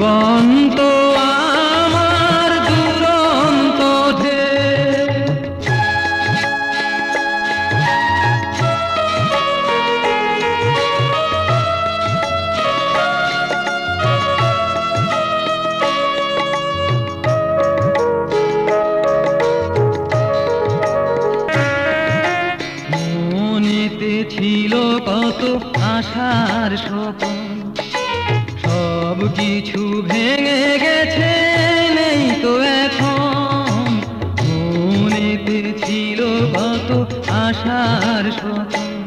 জীবন আমার দুরন্ত ঢে ছিল কত আশার স্বপ্ন। কিছু ভেঙে গেছে নেই তো এখন। মনেতে ছিল কত আশার সতা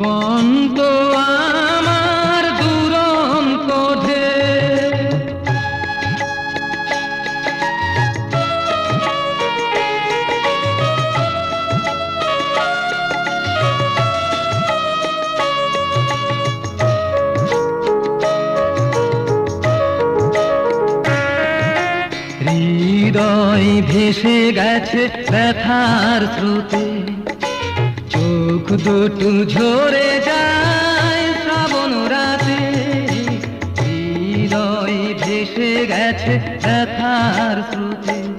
জীবন তো আমার দুরন্ত ঢে হৃদয় ভেসে গেছে ব্যথার স্রোতে। দুটু ঝরে যায় শ্রাবণ রাতে। হৃদয় ভেসে গেছে ব্যথার শ্রুতি